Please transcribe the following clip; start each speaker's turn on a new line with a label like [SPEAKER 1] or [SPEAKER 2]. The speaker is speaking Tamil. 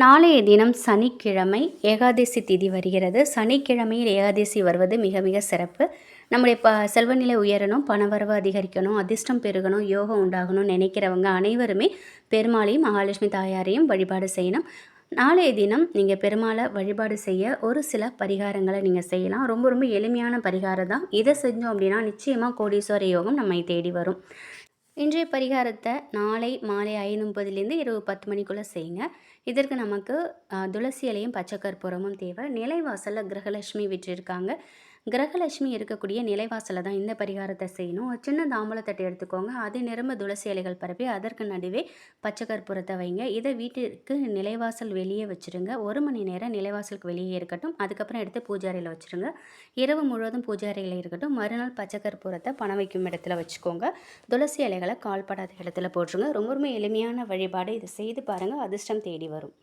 [SPEAKER 1] நாளைய தினம் சனிக்கிழமை ஏகாதசி திதி வருகிறது. சனிக்கிழமையில் ஏகாதசி வருவது மிக மிக சிறப்பு. நம்முடைய ப செல்வநிலை உயரணும் பணவரவு அதிகரிக்கணும் அதிர்ஷ்டம் பெருகணும் யோகம் உண்டாகணும் நினைக்கிறவங்க அனைவருமே பெருமாளையும் மகாலட்சுமி தாயாரையும் வழிபாடு செய்யணும். நாளைய தினம் நீங்கள் பெருமாளை வழிபாடு செய்ய ஒரு சில பரிகாரங்களை நீங்கள் செய்யலாம். ரொம்ப ரொம்ப எளிமையான பரிகாரம் தான். இதை செஞ்சோம் அப்படின்னா நிச்சயமாக கோடீஸ்வர யோகம் நம்மை தேடி வரும். இன்றைய பரிகாரத்தை நாளை மாலை ஐந்து முப்பதுலேருந்து இரவு பத்து மணிக்குள்ளே செய்யுங்க. இதற்கு நமக்கு துளசி இலையும் பச்சை கற்பூரமும் தேவை. நிலைவாசலில் கிரகலட்சுமி விட்டிருக்காங்க கிரகலட்சுமி இருக்கக்கூடிய நிலைவாசலில் தான் இந்த பரிகாரத்தை செய்யணும். ஒரு சின்ன தாம்பூலத்தட்டை எடுத்துக்கோங்க. அது நிரம்ப துளசி இலைகள் பரப்பி அதற்கு நடுவே பச்சை கற்பூரத்தை வைங்க. இதை வீட்டிற்கு நிலைவாசல் வெளியே வச்சுருங்க. ஒரு மணி நேரம் நிலைவாசலுக்கு வெளியே இருக்கட்டும். அதுக்கப்புறம் எடுத்து பூஜாரியில் வச்சுருங்க. இரவு முழுவதும் பூஜாரியில் இருக்கட்டும். மறுநாள் பச்சை கற்பூரத்தை பணம் வைக்கும் இடத்துல வச்சுக்கோங்க. துளசி இலைகளை கால்படாத இடத்துல போட்டுருங்க. ரொம்ப ரொம்ப எளிமையான வழிபாடு. இதை செய்து பாருங்கள் அதிர்ஷ்டம் தேடி வரும்.